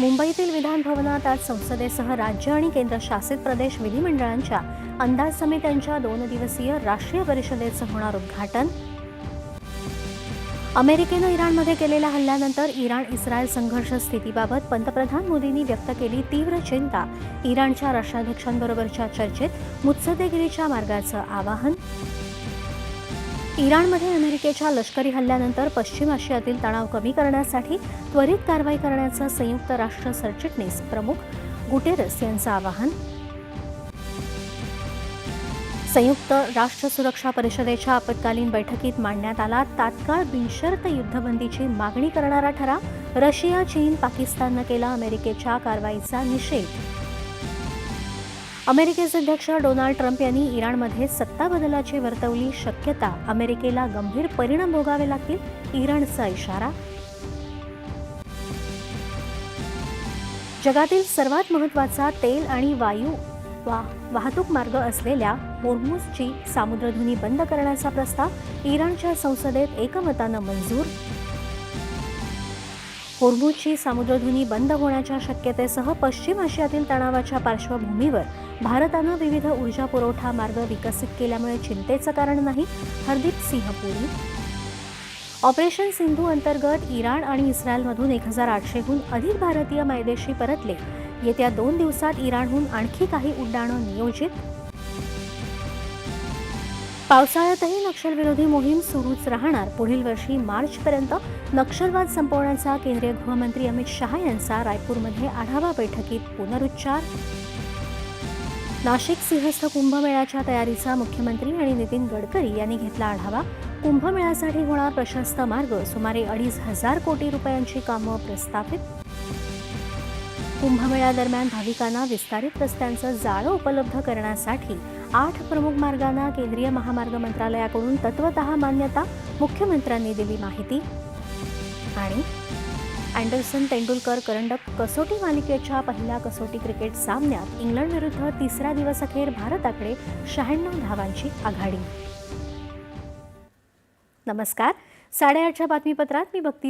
मुंबईतील विधान भवनात आज संसदेसह राज्य आणि केंद्रशासित प्रदेश विधिमंडळांच्या अंदाज समित्यांच्या दोन दिवसीय राष्ट्रीय परिषदेचं होणार उद्घाटन. अमेरिकेनं इराणमध्ये केलेल्या हल्ल्यानंतर इराण इस्रायल संघर्ष स्थितीबाबत पंतप्रधान मोदींनी व्यक्त केली तीव्र चिंता. इराणच्या राष्ट्राध्यक्षांबरोबरच्या चर्चेत मुत्सद्देगिरीच्या मार्गाचं आवाहन. इराणमध्ये अमेरिकेच्या लष्करी हल्ल्यानंतर पश्चिम आशियातील तणाव कमी करण्यासाठी त्वरित कारवाई करण्याचं संयुक्त राष्ट्र सरचिटणीस प्रमुख गुटेरस यांचं आवाहन. संयुक्त राष्ट्र सुरक्षा परिषदेच्या आपत्कालीन बैठकीत मांडण्यात आला तात्काळ बिनशर्त युद्धबंदीची मागणी करणारा ठराव रशिया चीन पाकिस्ताननं केला अमेरिकेच्या कारवाईचा निषेध. अमेरिकेचे अध्यक्ष डोनाल्ड ट्रम्प यांनी इराणमध्ये सत्ता बदलाची वर्तवली शक्यता अमेरिकेला गंभीर परिणाम भोगावे लागतील इराणचा इशारा. जगातील सर्वात महत्त्वाचा तेल आणि वायू वा वाहतूक मार्ग असलेल्या होर्मुझची सामुद्रधुनी बंद करण्याचा प्रस्ताव इराणच्या संसदेत एकमतानं मंजूर. होर्मुझची सामुद्रधुनी बंद होण्याच्या शक्यतेसह पश्चिम आशियातील तणावाच्या पार्श्वभूमीवर भारतानं विविध ऊर्जा पुरवठा मार्ग विकसित केल्यामुळे चिंतेचं कारण नाही हरदीप सिंह पुरी. ऑपरेशन सिंधू अंतर्गत इराण आणि इस्रायलमधून एक हजार आठशेहून अधिक भारतीय मायदेशी परतले. येत्या दोन दिवसात इराणहून आणखी काही उड्डाणं नियोजित पावसाळ्यातही नक्षलविरोधी मोहीम सुरूच राहणार. पुढील वर्षी मार्चपर्यंत नक्षलवाद संपवण्याचा केंद्रीय गृहमंत्री अमित शहा यांचा रायपूरमध्ये आढावा बैठकीत पुनरुच्चार. नाशिक सिंहस्थ कुंभमेळ्याच्या तयारीचा मुख्यमंत्री आणि नितीन गडकरी यांनी घेतला आढावा. कुंभमेळ्यासाठी होणार प्रशस्त मार्ग सुमारे अडीच हजार कोटी रुपयांची कामं प्रस्तावित कुंभमेळ्यादरम्यान भाविकांना विस्तारित रस्त्यांचं जाळं उपलब्ध करण्यासाठी आठ प्रमुख मार्गांना केंद्रीय महामार्ग मंत्रालयाकडून तत्वत मान्यता मुख्यमंत्र्यांनी दिली माहिती. आणि अँडरसन तेंडुलकर करंडक कसोटी मालिकेच्या पहिल्या कसोटी क्रिकेट सामन्यात इंग्लंड विरुद्ध तिसरा दिवस अखेर भारताकडे शहाण्णव धावांची आघाडी. नमस्कार. साडेआठच्या बातमीपत्रात मी भक्ती